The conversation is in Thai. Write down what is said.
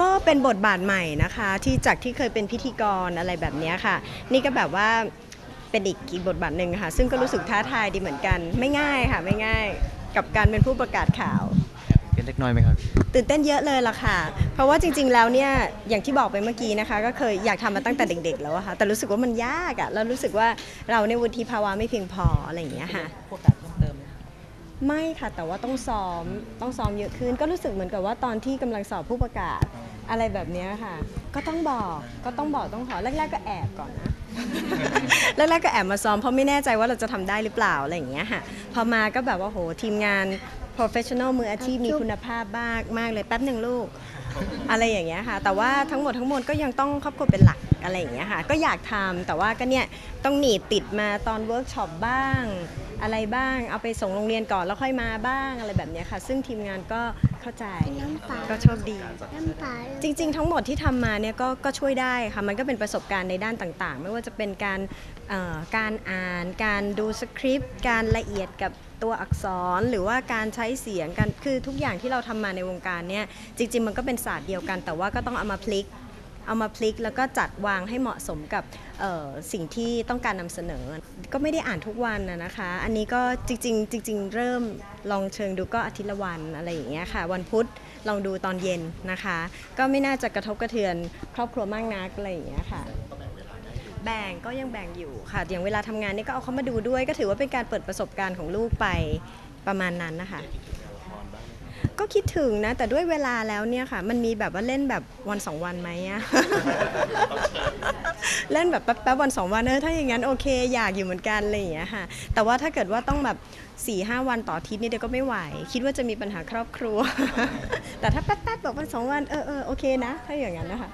ก็เป็นบทบาทใหม่นะคะ ที่จากที่เคยเป็นพิธีกรอะไรแบบเนี้ยค่ะ นี่ก็แบบว่าเป็นอีกอีกบทบาทหนึ่งค่ะ ซึ่งก็รู้สึกท้าทายดีเหมือนกัน ไม่ง่ายค่ะไม่ง่ายกับการเป็นผู้ประกาศข่าว เป็นเล็กน้อยไหมครับ ตื่นเต้นเยอะเลยล่ะค่ะ เพราะว่าจริง ๆ แล้วเนี่ยอย่างที่บอกไปเมื่อกี้นะคะ ก็เคยอยากทำมาตั้งแต่เด็ก ๆ แล้วอะค่ะ แต่รู้สึกว่ามันยากอะแล้วรู้สึกว่าเราในยวุฒิภาวะไม่เพียงพออะไรอย่างเงี้ยค่ะพวกกาสเพิ่มเติมไหมไม่ค่ะแต่ว่าต้องซ้อมต้องซ้อมเยอะขึ้น ก็รู้สึกเหมือนกับว่าตอนที่กำลังสอบผู้ประกาศ อะไรแบบเนี้ยค่ะ ก็ต้องบอกก็ต้องบอกต้องขอแรกๆก็แอบก่อนนะ แรกๆก็แอบมาซ้อมเพราะไม่แน่ใจว่าเราจะทำได้หรือเปล่าอะไรอย่างเงี้ยค่ะพอมาก็แบบว่าโหทีมงาน professional มืออาชีพมีคุณภาพมากมากเลยแป๊บหนึ่งลูก อะไรอย่างเงี้ยค่ะ แต่ว่าทั้งหมดทั้งมวลก็ยังต้องครอบครัวเป็นหลักอะไรอย่างเงี้ยค่ะ ก็อยากทำแต่ว่าก็เนี่ยต้องหนีบติดมาตอนเวิร์กช็อปบ้าง อะไรบ้าง เอาไปส่งโรงเรียนก่อนแล้วค่อยมาบ้างอะไรแบบเนี้ยค่ะ ซึ่งทีมงานก็ เข้าใจน้ำปลาก็โชคดี น้ำปลาจริง ๆ ทั้งหมดที่ทำมาเนี่ยก็ก็ช่วยได้ค่ะมันก็เป็นประสบการณ์ในด้านต่างๆ ไม่ว่าจะเป็นการเอ่อการอ่าน การดูสคริปต์ การละเอียดกับตัวอักษรหรือว่าการใช้เสียงกันคือทุกอย่างที่เราทำมาในวงการเนี่ยจริง ๆ มันก็เป็นศาสตร์เดียวกัน แต่ว่าก็ต้องเอามาพลิก เอามาพลิกแล้วก็จัดวางให้เหมาะสมกับสิ่งที่ต้องการนำเสนอ ก็ไม่ได้อ่านทุกวันนะคะ อันนี้ก็จริงๆจริงๆเริ่มลองเชิงดูก็อาทิตย์ละวันอะไรอย่างเงี้ยค่ะ วันพุธลองดูตอนเย็นนะคะ ก็ไม่น่าจะกระทบกระเทือนครอบครัวมากนักอะไรอย่างเงี้ยค่ะแบ่งก็ยังแบ่งอยู่ค่ะ อย่างเวลาทำงานนี่ก็เอาเขามาดูด้วย ก็ถือว่าเป็นการเปิดประสบการณ์ของลูกไปประมาณนั้นนะคะ ก็คิดถึงนะ แต่ด้วยเวลาแล้วเนี่ยค่ะ มันมีแบบว่าเล่นแบบวันสองวันไหมอะเล่นแบบแป๊บๆวันสองวันเออถ้าอย่างนั้นโอเคอยากอยู่เหมือนกันอะไรอย่างเงี้ยค่ะ แต่ว่าถ้าเกิดว่าต้องแบบ4ี่ห้าวันต่ออาทิตย์นี่เดี๋ยวก็ไม่ไหว คิดว่าจะมีปัญหาครอบครัว แต่ถ้าแป๊บๆแบบวันสองวันเออเออโอเคนะ ถ้าอย่างนั้นนะคะ